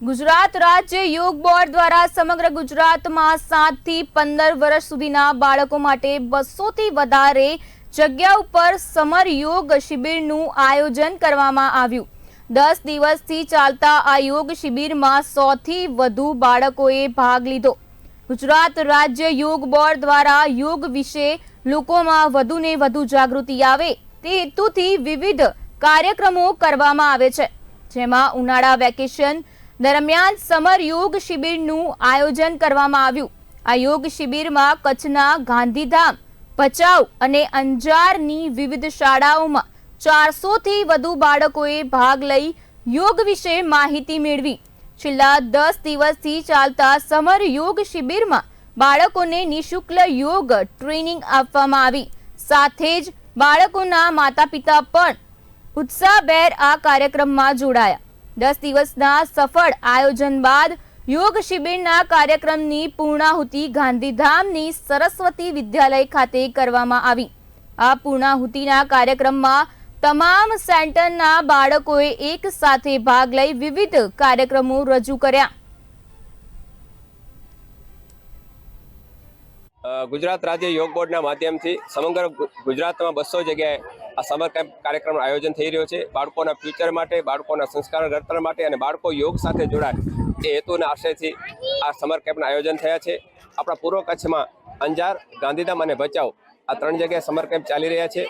ગુજરાત રાજ્ય યોગ બોર્ડ દ્વારા સમગ્ર ગુજરાતમાં સાતથી પંદર વર્ષ સુધીના બાળકો માટે બસોથી વધારે જગ્યા ઉપર સમર યોગ શિબિરનું આયોજન કરવામાં આવ્યું. દસ દિવસથી ચાલતા આ યોગ શિબિરમાં સોથી વધુ બાળકોએ ભાગ લીધો. ગુજરાત રાજ્ય યોગ બોર્ડ દ્વારા યોગ વિશે લોકોમાં વધુને વધુ જાગૃતિ આવે તે હેતુથી વિવિધ કાર્યક્રમો કરવામાં આવે છે. જેમાં ઉનાળા વેકેશન દરમિયાન સમર યોગ શિબિરનું આયોજન કરવામાં આવ્યું. આ યોગ શિબિરમાં કચ્છના ગાંધીધામ, ભચાઉ અને અંજારની વિવિધ શાળાઓમાં ચારસોથી વધુ બાળકોએ ભાગ લઈ યોગ વિશે માહિતી મેળવી. છેલ્લા દસ દિવસથી ચાલતા સમર યોગ શિબિરમાં બાળકોને નિઃશુલ્ક યોગ ટ્રેનિંગ આપવામાં આવી. સાથે જ બાળકોના માતા પિતા પણ ઉત્સાહભેર આ કાર્યક્રમમાં જોડાયા. દસ દિવસના સફળ આયોજન બાદ યોગ શિબિરના કાર્યક્રમની પૂર્ણાહુતિ ગાંધીધામની સરસ્વતી વિદ્યાલય ખાતે કરવામાં આવી. આ પૂર્ણાહુતિના કાર્યક્રમમાં તમામ સેન્ટરના બાળકોએ એક સાથે ભાગ લઈ વિવિધ કાર્યક્રમો રજૂ કર્યા. ગુજરાત રાજ્ય યોગ બોર્ડના માધ્યમથી સમગ્ર ગુજરાતમાં બસો જગ્યાએ આ સમર કેમ્પ કાર્યક્રમનું આયોજન થઈ રહ્યો છે. બાળકોના ફ્યુચર માટે, બાળકોના સંસ્કાર ઘડતર માટે અને બાળકો યોગ સાથે જોડાય એ હેતુના આશયથી આ સમર કેમ્પના આયોજન થયા છે. આપણા પૂર્વ કચ્છમાં અંજાર, ગાંધીધામ અને ભચાઉ આ ત્રણ જગ્યાએ સમર કેમ્પ ચાલી રહ્યા છે.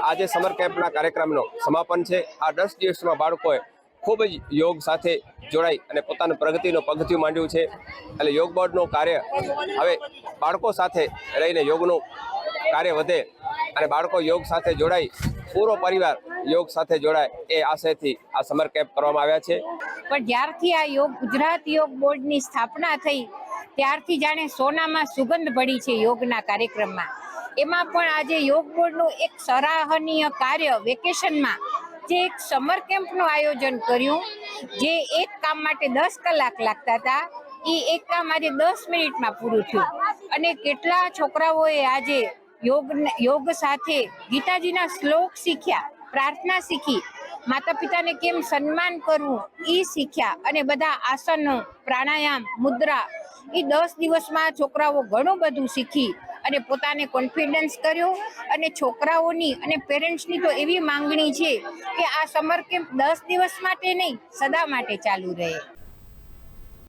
આજે સમર કેમ્પના કાર્યક્રમનો સમાપન છે. આ દસ દિવસમાં બાળકોએ ખૂબ જ યોગ સાથે જોડાઈ અને પોતાનું પ્રગતિનું પગથિયું માંડ્યું છે. એટલે યોગ બોર્ડનું કાર્ય હવે બાળકો સાથે રહીને યોગનું કાર્ય વધે અને બાળકો યોગ સાથે જોડાય, પૂરો પરિવાર યોગ સાથે જોડાય એ આશયથી આ સમર કેમ્પ કરવામાં આવ્યા છે. પણ જ્યારથી આ યોગ, ગુજરાત યોગ બોર્ડની સ્થાપના થઈ, ત્યારથી જાણે સોનામાં સુગંધ ભળી છે યોગના કાર્યક્રમમાં. એમાં પણ આજે યોગ બોર્ડનું એક સરાહનીય કાર્ય વેકેશનમાં જે એક સમર કેમ્પનું આયોજન કર્યું, જે એક કામ માટે દસ કલાક લાગતા હતા. એ એક કામ આજે દસ મિનિટમાં પૂરું થયું. અને કેટલા છોકરાઓએ આજે યોગ યોગ સાથે ગીતાજીના શ્લોક શીખ્યા, પ્રાર્થના શીખી. માતા પિતાને કેમ સન્માન કરવું એ શીખ્યા અને બધા આસનો, પ્રાણાયામ, મુદ્રા એ દસ દિવસમાં છોકરાઓ ઘણું બધું શીખી અને પોતાને કોન્ફિડન્સ કર્યો અને છોકરાઓની અને પેરેન્ટ્સની તો એવી માંગણી છે કે આ સમર કેમ્પ દસ દિવસ માટે નહીં, સદા માટે ચાલુ રહે.